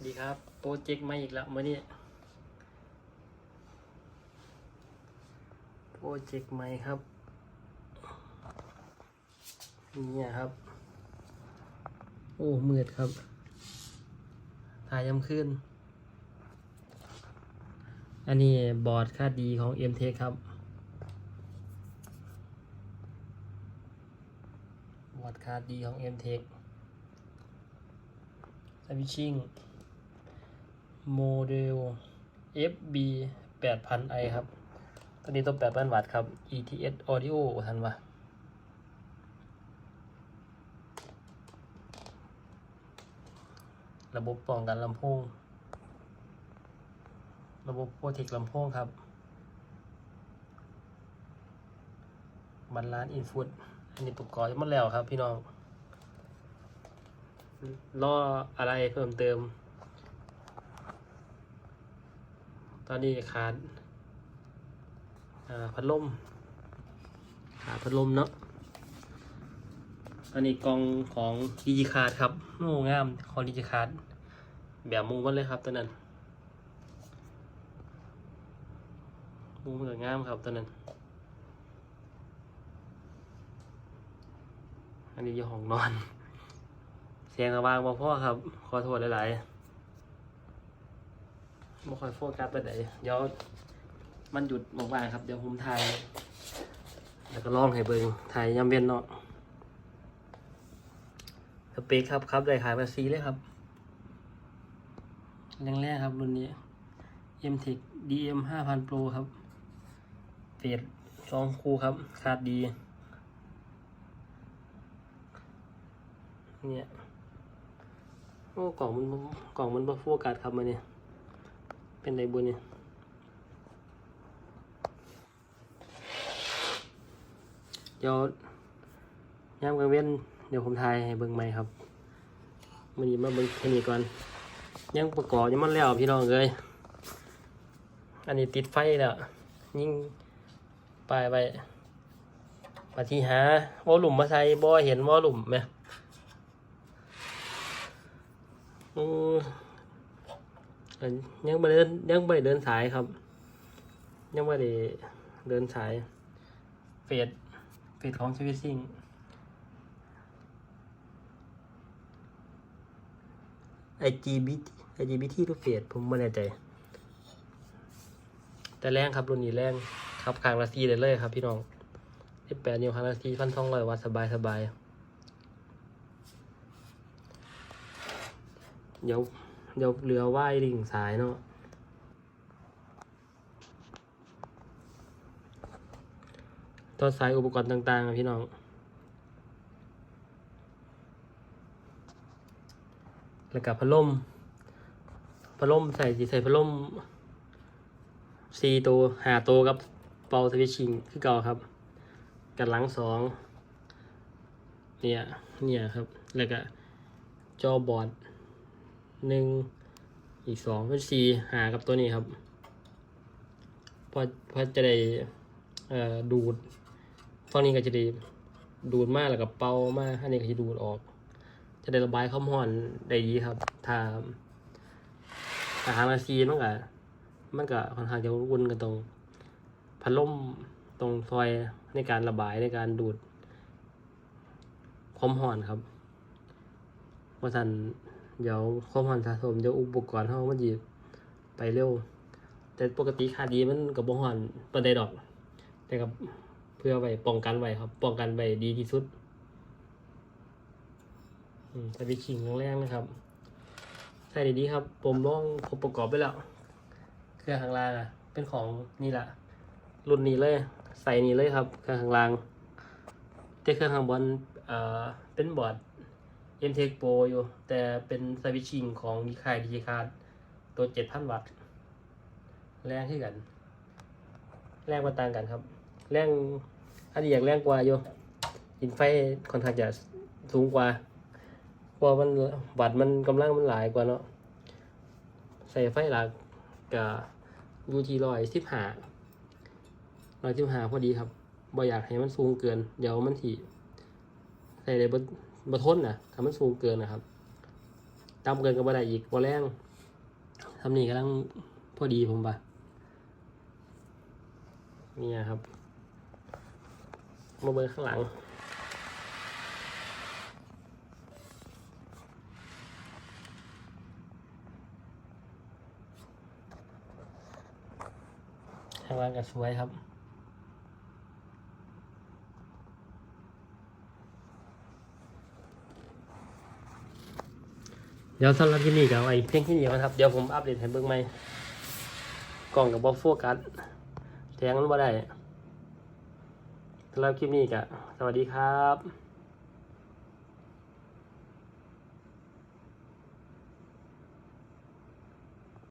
วัสดีครับ โปรเจกต์มาอีกแล้วมื่อนี้โปรเจกต์ใหม่ครับนี่ครับ โอ้มืดครับ ถ่ายยำขึ้น อันนี้บอร์ดค่าดีของ m t ครับ บอร์ดค่าดีของ m t e c h สวิชชิ่ง โมเดล FB 8000i ครับตัวนี้ตัว 8,000 วัตต์ครับ ETS Audio ทันวะระบบป้องกันลำโพง ระบบโปรเทคลำโพงครับ บันลานอินฟุตอันนี้ประกอบหมดแล้วครับพี่น้อง รออะไรเพิ่มเติม ตอนนี้ขาดาพัดลมขาดพัดลมเนาะอันนี้กล่องของดิจิคาร์ดครับโอ้งามของดิจิคาร์ดแบบมุงมันเลยครับตัวนั้นมุงมันก็งามครับตัวนั้น อันนี้อยู่ห้องนอน เสียงระวางบ่พ่อครับ ขอโทษหลาย ๆ บ่ค่อยโฟกัสไปไหนเดี๋ยวมันหยุดว่างๆครับ เดี๋ยวผมถ่าย แล้วก็ลองให้เบิงถ่ายยามเวียนเนาะสเปคครับครับได้ขายมาซีเลยครับแรกๆครับรุ่นนี้ MTEC DM 5000 Pro ครับเฟสสองคู่ครับคาดดี เนี่ย โอ้ กล่องมันกล่องมันบ่โฟกัสครับมาเนี่ย เป็นไรบุญเนี่ยเดี๋ยวย่ามกางเว้นเดี๋ยวผมถ่ายให้เบิ่งใหม่ครับมันนี้มาเบิ่งแค่นี้ก่อน ยังประกอบยังมันแล้วพี่น้องเลยอันนี้ติดไฟแล้วยิ่งปลายไปปฏิหาวอลุ่มมาใส่บ่เห็นวอลุ่มไหมอืม อันยังไม่เดินยังไม่เดินสายครับ ยังไม่ได้เดินสาย เฟสเฟสของชีวิตซิ่ง IGBT IGBT ทุกเฟสผมไม่แน่ใจ แต่แรงครับรุ่นนี้แรงครับคางละซีเลยเลยครับพี่น้อง18นิ้วคางละซีพันสองร้อยวัตต์สบายสบายเดี๋ยว เดี๋ยวเรือว่ายลิงสายเนาะต่อสายอุปกรณ์ต่างๆพี่น้อง แล้วกับพัดลม พัดลมใส่สีใส่พัดลมสี่ตัวหาตัวกับเป่าสวิตชิงคือเก่าครับ กันหลังสองเนี่ย เนี่ยครับ แล้วก็จอบอร์ด หนึ่งอีกสองเป็นสี่หากับตัวนี้ครับพอพอจะได้ดูดฝั่งนี้ก็จะได้ดูดมากแล้วก็เป่ามากอันนี้ก็จะดูดออก จะได้ระบายความร้อนได้ดีครับ ถ้าถ้าหามาซีมันก็มันก็ค่อนข้างจะวุ่นกันตรงพัดลมตรงซอยในการระบายในการดูดความร้อนครับเพราะฉะนั้น เดี๋ยวความผ่อนสะสมเดี๋ยวอุปกรณ์เฮามันสิไปเร็ว แต่ปกติค่าดีมันก็บ่ฮ้อนปานใดดอก แต่กับเพื่อไว้ป้องกันไว้ครับ ป้องกันไว้ดีที่สุดอืมสวิตชิ่งแรงนะครับใส่ดีๆครับ ผมลองครบประกอบไปแล้ว เครื่องข้างล่างอะ เป็นของนี่แหละรุ่นนี้เลย ใส่นี่เลยครับ เครื่องข้างล่างแต่เครื่องข้างบนเอ่อเป็นบอร์ด m t e c Pro อยู่ แต่เป็นสวิตชิ่งของดีคายดีคาร์ตัว7,000วัตต์แรงที่กัน แรงมาต่างกันครับ แรงอันนี้อย่ากแรงกว่าอยู่อินไฟคอนข้างจะสูงกว่าเพราะมันวัตต์มันกำลังมันหลายกว่าเนาะใส่ไฟหลักกับยูทีร้อยสิบห้าร้อยสิบห้าพอดีครับบ่อยากให้มันสูงเกิน เดี๋ยวมันถี่ใส่ได้บ่ บทนนะถ้ามันสูงเกินนะครับต่ำเกินก็บ่ได้อีกบ่แรงทำนี่กำลังพอดีผมปะนี่ครับมาเบอร์ข้างหลังข้างล่างก็สวยครับ เดี๋ยวสำหรับที่นี่กับไอ้เพียงที่นี่นะครับ เดี๋ยวผมอัปเดตให้เบิ้งใหม่กล่องกับบอโฟกัสแทงมันบ่ได้สำหรับคลิปนี้ก็สวัสดีครับ